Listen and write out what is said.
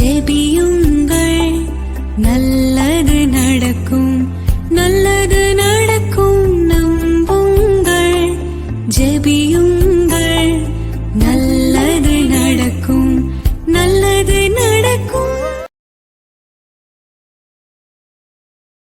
ஜெபியுங்கள் நல்லது நடக்கும் நல்லது நடக்கும் நம்புங்கள். ஜெபியுங்கள்